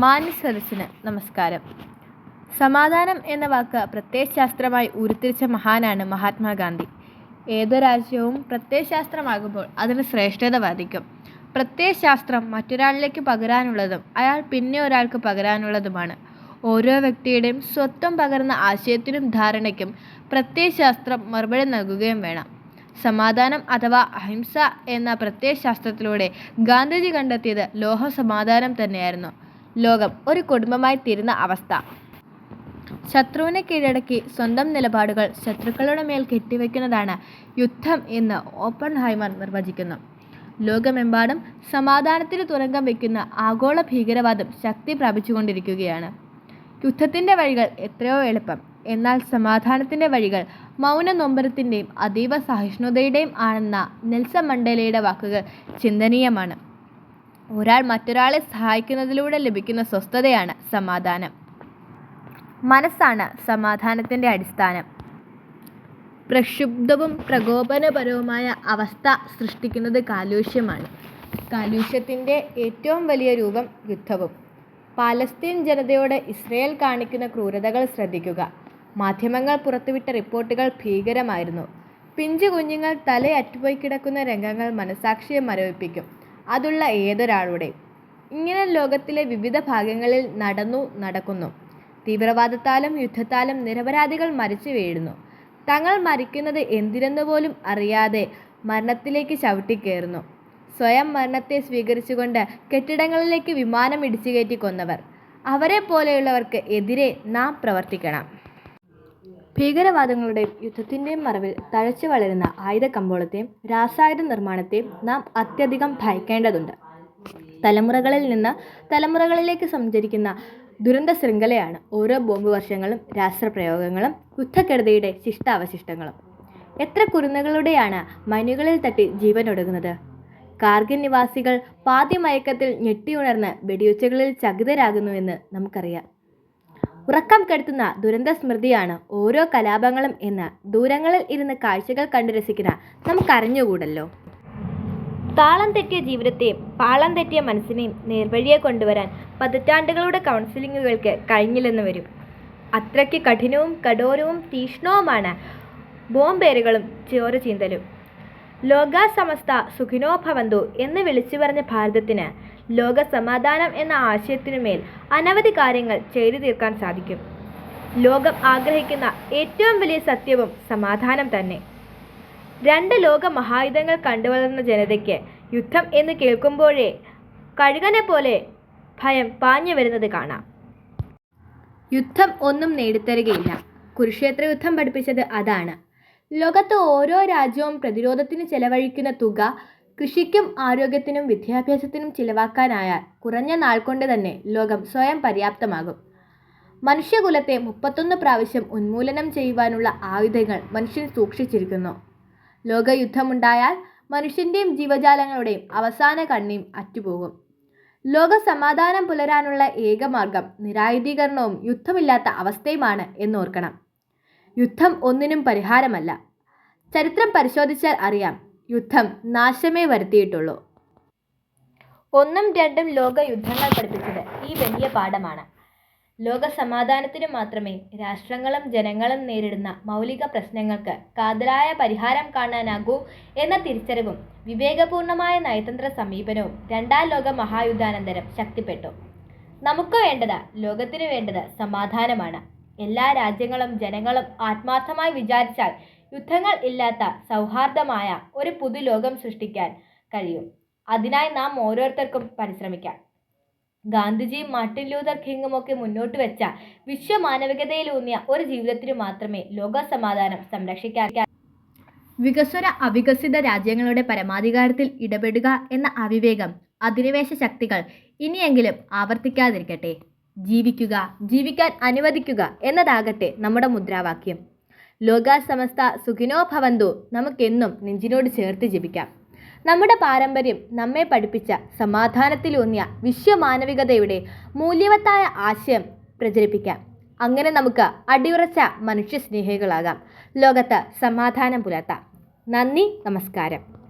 മാന്യസദസ്സിന് നമസ്കാരം. സമാധാനം എന്ന വാക്ക് പ്രത്യയശാസ്ത്രമായി ഉരുത്തിരിച്ച മഹാനാണ് മഹാത്മാഗാന്ധി. ഏതൊരു രാജ്യവും പ്രത്യയശാസ്ത്രമാകുമ്പോൾ അതിന് ശ്രേഷ്ഠത വർദ്ധിക്കും പ്രത്യയശാസ്ത്രം മറ്റൊരാളിലേക്ക് പകരാനുള്ളതും അയാൾ പിന്നെ ഒരാൾക്ക് പകരാനുള്ളതുമാണ്. ഓരോ വ്യക്തിയുടെയും സ്വത്വം പകർന്ന ആശയത്തിനും ധാരണയ്ക്കും പ്രത്യയശാസ്ത്രം മറുപടി നൽകുകയും വേണം. സമാധാനം അഥവാ അഹിംസ എന്ന പ്രത്യയശാസ്ത്രത്തിലൂടെ ഗാന്ധിജി കണ്ടെത്തിയത് ലോഹസമാധാനം തന്നെയായിരുന്നു. ലോകം ഒരു കുടുംബമായി തീരുന്ന അവസ്ഥ. ശത്രുവിനെ കീഴടക്കി സ്വന്തം നിലപാടുകൾ ശത്രുക്കളുടെ മേൽ കെട്ടിവെക്കുന്നതാണ് യുദ്ധം എന്ന് ഓപ്പൺ ഹൈമർ നിർവചിക്കുന്നു. ലോകമെമ്പാടും സമാധാനത്തിന് തുരങ്കം വയ്ക്കുന്ന ആഗോള ഭീകരവാദം ശക്തി പ്രാപിച്ചുകൊണ്ടിരിക്കുകയാണ്. യുദ്ധത്തിന്റെ വഴികൾ എത്രയോ എളുപ്പം. എന്നാൽ സമാധാനത്തിന്റെ വഴികൾ മൗന നൊമ്പരത്തിന്റെയും അതീവ സഹിഷ്ണുതയുടെയും ആണെന്ന നെൽസൺ മണ്ടേലയുടെ വാക്കുകൾ ചിന്തനീയമാണ്. ഒരാൾ മറ്റൊരാളെ സഹായിക്കുന്നതിലൂടെ ലഭിക്കുന്ന സ്വസ്ഥതയാണ് സമാധാനം. മനസ്സാണ് സമാധാനത്തിന്റെ അടിസ്ഥാനം. പ്രക്ഷുബ്ധവും പ്രകോപനപരവുമായ അവസ്ഥ സൃഷ്ടിക്കുന്നത് കാലുഷ്യമാണ്. കാലുഷ്യത്തിന്റെ ഏറ്റവും വലിയ രൂപം യുദ്ധവും. പാലസ്തീൻ ജനതയോട് ഇസ്രയേൽ കാണിക്കുന്ന ക്രൂരതകൾ ശ്രദ്ധിക്കുക. മാധ്യമങ്ങൾ പുറത്തുവിട്ട റിപ്പോർട്ടുകൾ ഭീകരമായിരുന്നു. പിഞ്ചു കുഞ്ഞുങ്ങൾ തലയറ്റുപോയി കിടക്കുന്ന രംഗങ്ങൾ മനസാക്ഷിയെ മരവിപ്പിക്കും. അതുള്ള ഏതൊരാളുടെയും ഇങ്ങനെ ലോകത്തിലെ വിവിധ ഭാഗങ്ങളിൽ നടന്നു നടക്കുന്നു. തീവ്രവാദത്താലും യുദ്ധത്താലും നിരപരാധികൾ മരിച്ചു വീഴുന്നു. തങ്ങൾ മരിക്കുന്നത് എന്തിനെന്ന് പോലും അറിയാതെ മരണത്തിലേക്ക് ചവിട്ടിക്കയറുന്നു സ്വയം മരണത്തെ സ്വീകരിച്ചുകൊണ്ട് കെട്ടിടങ്ങളിലേക്ക് വിമാനം ഇടിച്ചു കയറ്റി കൊന്നവർ. അവരെ പോലെയുള്ളവർക്ക് എതിരെ നാം പ്രവർത്തിക്കണം. ഭീകരവാദങ്ങളുടെയും യുദ്ധത്തിന്റെയും മറവിൽ തഴച്ചു വളരുന്ന ആയുധ കമ്പോളത്തെയും രാസായുധ നിർമ്മാണത്തെയും നാം അത്യധികം ഭയക്കേണ്ടതുണ്ട്. തലമുറകളിൽ നിന്ന് തലമുറകളിലേക്ക് സഞ്ചരിക്കുന്ന ദുരന്ത ശൃംഖലയാണ് ഓരോ ബോംബ് വർഷങ്ങളും രാസപ്രയോഗങ്ങളും യുദ്ധക്കെടുതിയുടെ ശിഷ്ടാവശിഷ്ടങ്ങളും. എത്ര കുരുന്നുകളുടെയാണ് മനുകളിൽ തട്ടി ജീവൻ ഒടുങ്ങുന്നത് കാർഗിൽ നിവാസികൾ പാതിമയക്കത്തിൽ ഞെട്ടിയുണർന്ന് വെടിയുച്ചകളിൽ ചകിതരാകുന്നുവെന്ന് നമുക്കറിയാം. ഉറക്കം കെടുത്തുന്ന ദുരന്ത സ്മൃതിയാണ് ഓരോ കലാപങ്ങളും എന്ന് ദൂരങ്ങളിൽ ഇരുന്ന് കാഴ്ചകൾ കണ്ടു രസിക്കുന്ന നമുക്കറിഞ്ഞുകൂടല്ലോ. താളം തെറ്റിയ ജീവിതത്തെയും പാളം തെറ്റിയ മനസ്സിനെയും നേർവഴിയെ കൊണ്ടുവരാൻ പതിറ്റാണ്ടുകളുടെ കൗൺസിലിങ്ങുകൾക്ക് കഴിഞ്ഞില്ലെന്ന് വരും. അത്രയ്ക്ക് കഠിനവും കഠോരവും തീക്ഷ്ണവുമാണ് ബോംബേറുകളും ചോര ചീന്തലും. ലോക സമസ്ത സുഖിനോ ഭവന്തു എന്ന് വിളിച്ചു പറഞ്ഞ ഭാരതത്തിന് ലോക സമാധാനം എന്ന ആശയത്തിനുമേൽ അനവധി കാര്യങ്ങൾ ചെയ്തു തീർക്കാൻ സാധിക്കും. ലോകം ആഗ്രഹിക്കുന്ന ഏറ്റവും വലിയ സത്യവും സമാധാനം തന്നെ. രണ്ട് ലോക മഹായുധങ്ങൾ കണ്ടുവളർന്ന ജനതയ്ക്ക് യുദ്ധം എന്ന് കേൾക്കുമ്പോഴേ കഴുകനെ പോലെ ഭയം പാഞ്ഞു വരുന്നത് കാണാം. യുദ്ധം ഒന്നും നേടിത്തരികയില്ല. കുരുക്ഷേത്ര യുദ്ധം പഠിപ്പിച്ചത് അതാണ്. ലോകത്ത് ഓരോ രാജ്യവും പ്രതിരോധത്തിന് ചെലവഴിക്കുന്ന തുക കൃഷിക്കും ആരോഗ്യത്തിനും വിദ്യാഭ്യാസത്തിനും ചിലവാക്കാനായാൽ കുറഞ്ഞ നാൾ കൊണ്ട് തന്നെ ലോകം സ്വയം പര്യാപ്തമാകും. മനുഷ്യകുലത്തെ മുപ്പത്തൊന്ന് പ്രാവശ്യം ഉന്മൂലനം ചെയ്യുവാനുള്ള ആയുധങ്ങൾ മനുഷ്യൻ സൂക്ഷിച്ചിരിക്കുന്നു. ലോകയുദ്ധമുണ്ടായാൽ മനുഷ്യന്റെയും ജീവജാലങ്ങളുടെയും അവസാന കണ്ണിയും അറ്റുപോകും. ലോക സമാധാനം പുലരാനുള്ള ഏകമാർഗം നിരായുധീകരണവും യുദ്ധമില്ലാത്ത അവസ്ഥയുമാണ് എന്നോർക്കണം. യുദ്ധം ഒന്നിനും പരിഹാരമല്ല. ചരിത്രം പരിശോധിച്ചാൽ അറിയാം യുദ്ധം നാശമേ വരുത്തിയിട്ടുള്ളൂ. ഒന്നും രണ്ടും ലോക യുദ്ധങ്ങൾ പഠിപ്പിച്ചത് ഈ വലിയ പാഠമാണ്. ലോക സമാധാനത്തിനു മാത്രമേ രാഷ്ട്രങ്ങളും ജനങ്ങളും നേരിടുന്ന മൗലിക പ്രശ്നങ്ങൾക്ക് കാതലായ പരിഹാരം കാണാനാകൂ എന്ന തിരിച്ചറിവും വിവേകപൂർണമായ നയതന്ത്ര സമീപനവും രണ്ടാം ലോക മഹായുദ്ധാനന്തരം ശക്തിപ്പെട്ടു. നമുക്ക് വേണ്ടത് ലോകത്തിന് വേണ്ടത് സമാധാനമാണ്. എല്ലാ രാജ്യങ്ങളും ജനങ്ങളും ആത്മാർത്ഥമായി വിചാരിച്ചാൽ യുദ്ധങ്ങൾ ഇല്ലാത്ത സൗഹാർദ്ദമായ ഒരു പുതുലോകം സൃഷ്ടിക്കാൻ കഴിയും. അതിനായി നാം ഓരോരുത്തർക്കും പരിശ്രമിക്കാം. ഗാന്ധിജിയും മാർട്ടിൻ ലൂതർ കിങ്ങും ഒക്കെ മുന്നോട്ട് വെച്ച വിശ്വമാനവികതയിലൂന്നിയ ഒരു ജീവിതത്തിന് മാത്രമേ ലോക സമാധാനം സംരക്ഷിക്കാൻ വികസ്വര അവികസിത രാജ്യങ്ങളുടെ പരമാധികാരത്തിൽ ഇടപെടുക എന്ന അവിവേകം അധിനിവേശ ശക്തികൾ ഇനിയെങ്കിലും ആവർത്തിക്കാതിരിക്കട്ടെ. ജീവിക്കുക ജീവിക്കാൻ അനുവദിക്കുക എന്നതാകട്ടെ നമ്മുടെ മുദ്രാവാക്യം. ലോക സമസ്ത സുഖിനോ ഭവന്തു നമുക്കെന്നും നെഞ്ചിനോട് ചേർത്ത് ജപിക്കാം. നമ്മുടെ പാരമ്പര്യം നമ്മെ പഠിപ്പിച്ച സമാധാനത്തിലൂന്നിയ വിശ്വമാനവികതയുടെ മൂല്യവത്തായ ആശയം പ്രചരിപ്പിക്കാം. അങ്ങനെ നമുക്ക് അടിയുറച്ച മനുഷ്യസ്നേഹികളാകാം. ലോകത്ത് സമാധാനം പുലർത്താം. നന്ദി നമസ്കാരം.